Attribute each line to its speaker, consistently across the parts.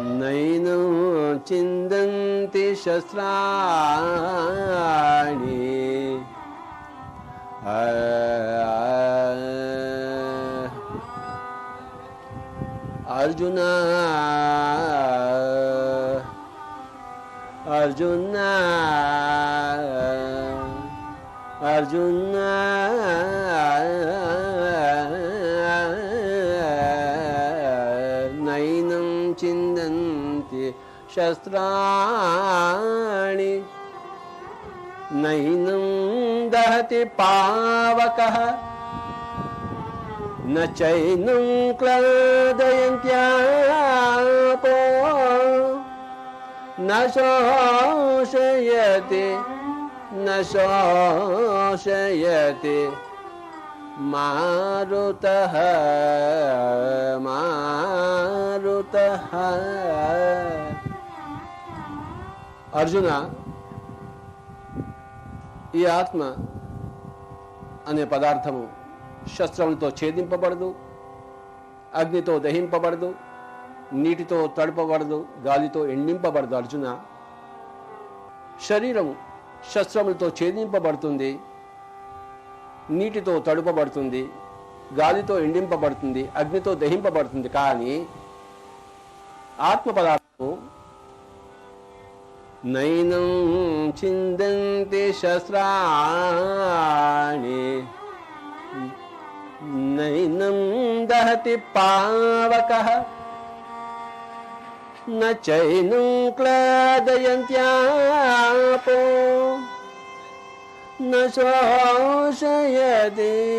Speaker 1: Nano चिन्तन्ति शस्त्राणि। अर्जुन। अर्जुन। अर्जुन। शस्त्राणि। नैनं दहति पावकः। न चैनं क्लादयन्त्यापो। न शोषयति न शोषयति मारुतः मारुतः। అర్జున ఈ ఆత్మ అనే పదార్థము శస్త్రములతో ఛేదింపబడదు అగ్నితో దహింపబడదు నీటితో తడపబడదు గాలితో ఎండింపబడదు అర్జున. శరీరం శస్త్రములతో ఛేదింపబడుతుంది నీటితో తడుపబడుతుంది గాలితో ఎండింపబడుతుంది అగ్నితో దహింపబడుతుంది. కానీ ఆత్మ పదార్థం नैनं छिन्दन्ति शस्त्राणि। नैनं दहति पावकः। न चैनं क्लादयन्त्यापो। न शोषयति।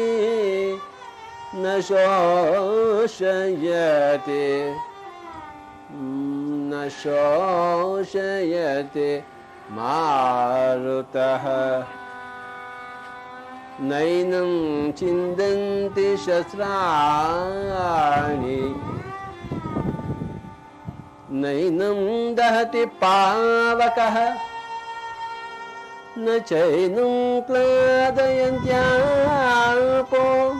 Speaker 1: न शोषयति। न शोषयति मारुतः। नैनं चिन्दन्ति शस्त्राणि। नैनं दहति पावकः। न चैनं क्लादयन्त्यापो।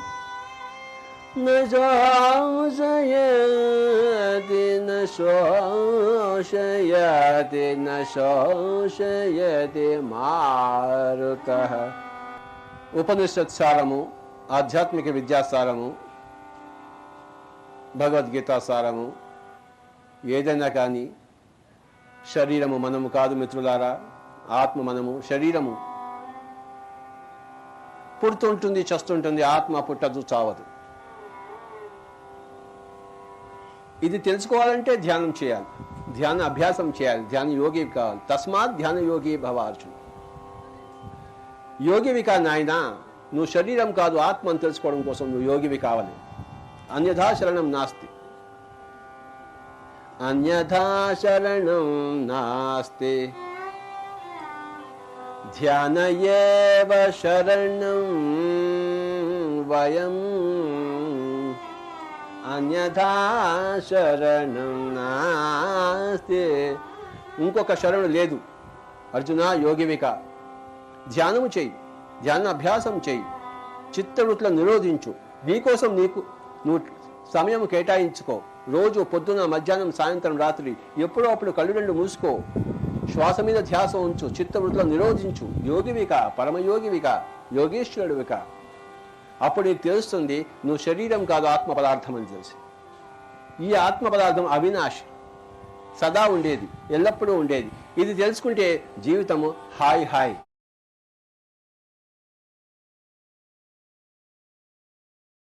Speaker 1: न शोषयति न शोषयति न शोषयति मारुतः ఉపనిషత్ సారము ఆధ్యాత్మిక విద్యాసారము భగవద్గీత సారము ఏదైనా కానీ శరీరము మనము కాదు మిత్రులారా ఆత్మ మనము శరీరము పుడుతుంటుంది చస్తుంటుంది ఆత్మ పుట్టదు చావదు ఇది తెలుసుకోవాలంటే ధ్యానం చేయాలి. ధ్యాన అభ్యాసం చేయాలి. ధ్యాన యోగి కావాలి. తస్మాత్ ధ్యాన యోగి భవ అర్జున్. యోగివి కా నాయన నువ్వు శరీరం కాదు ఆత్మను తెలుసుకోవడం కోసం నువ్వు యోగివి కావాలి. అన్యథా శరణం నాస్తి. అన్యథా శరణం నాస్తి. ధ్యాన శరణం వయం అన్యథా శరణం నాస్తి. ఇంకొక శరణు లేదు. అర్జున యోగివిక ధ్యానము చేయి ధ్యాన అభ్యాసం చేయి చిత్తవృత్తులను నిరోధించు. నీకోసం నీకు నువ్వు సమయం కేటాయించుకో. రోజు పొద్దున మధ్యాహ్నం సాయంత్రం రాత్రి ఎప్పుడో అప్పుడు కళ్ళు రెండు మూసుకో. శ్వాస మీద ధ్యాస ఉంచు చిత్తవృత్తులను నిరోధించు. యోగివిక పరమయోగివిక యోగేశ్వరుడివిక. అప్పుడు నీకు తెలుస్తుంది నువ్వు శరీరం కాదు ఆత్మ పదార్థం అని తెలిసి. ఈ ఆత్మ పదార్థం అవినాశి. సదా ఉండేది ఎల్లప్పుడూ ఉండేది. ఇది తెలుసుకుంటే జీవితము హాయ్ హాయ్.